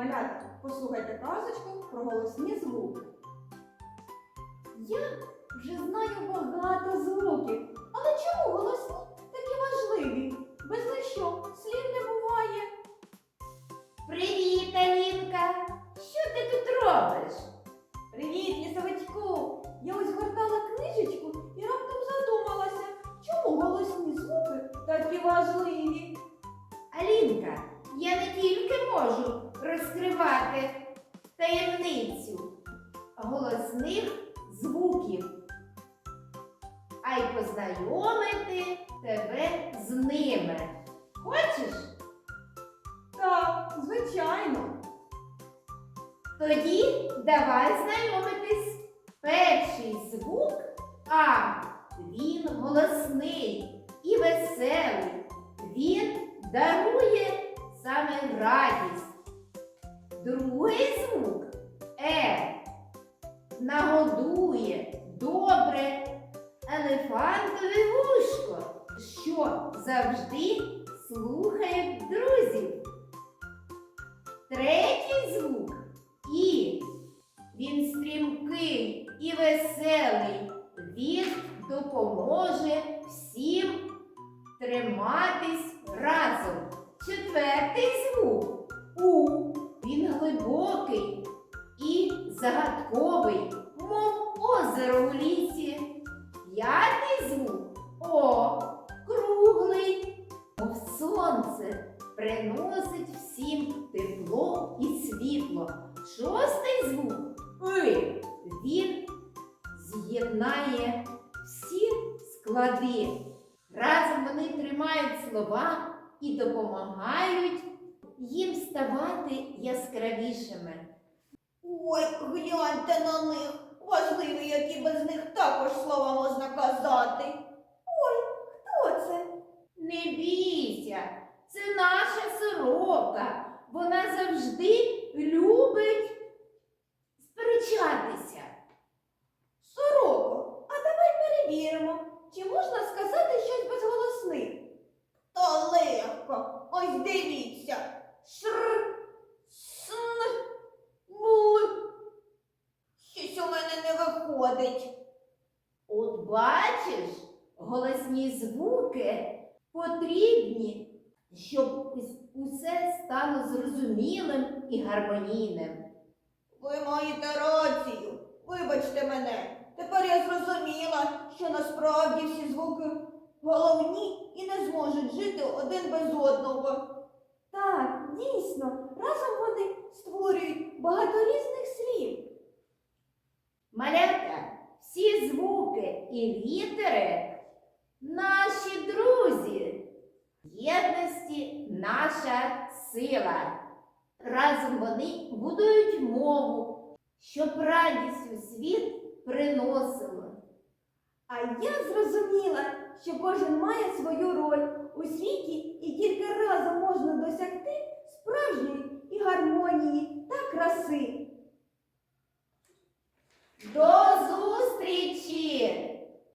малята, послухайте казочку про голосні звуки. Я вже знаю багато звуків, але чому голосні такі важливі? Без них що, слів не буває? Привіт, Алінка! Що ти тут робиш? Привіт, лісовичку! Я ось гортала книжечку і раптом задумалася, чому голосні звуки такі важливі? Алінка, я не тільки можу розкривати таємницю голосних звуків, а й познайомити тебе з ними. Хочеш? Так, звичайно. Тоді давай знайомитись. Перший звук А. Він голосний і веселий. Він дарує саме радість. Другий звук Е. Нагодує добре елефантове вушко, що завжди слухає друзів. Третій звук І. Він стрімкий і веселий. Він допоможе всім триматись разом. Четвертий звук У. Він глибокий і загадковий, мов озеро у лісі. П'ятий звук О. Круглий, мов сонце приносить всім тепло і світло. Шостий звук И. Він з'єднає всі склади. Разом вони тримають слова і допомагають їм ставати яскравішими. Ой, гляньте на них. Важливі, які без них також слова можна казати. Ой, хто це? Не бійся, це наша сорока. Вона завжди любить сперечатися. Сороко, а давай перевіримо, чи можна сказати щось без голосних. Та легко. Ось дивіться. Шр, сн, мл. Щось у мене не виходить. От бачиш, голосні звуки потрібні, щоб усе стало зрозумілим і гармонійним. Ви маєте рацію. Вибачте мене. Тепер я зрозуміла, що насправді всі звуки головні і не зможуть жити один без одного. Так, дійсно, разом вони створюють багато і літери наші друзі. Єдності наша сила. Разом вони будують мову, щоб радість у світ приносило. А я зрозуміла, що кожен має свою роль у світі і тільки разом можна досягти справжньої і гармонії та краси.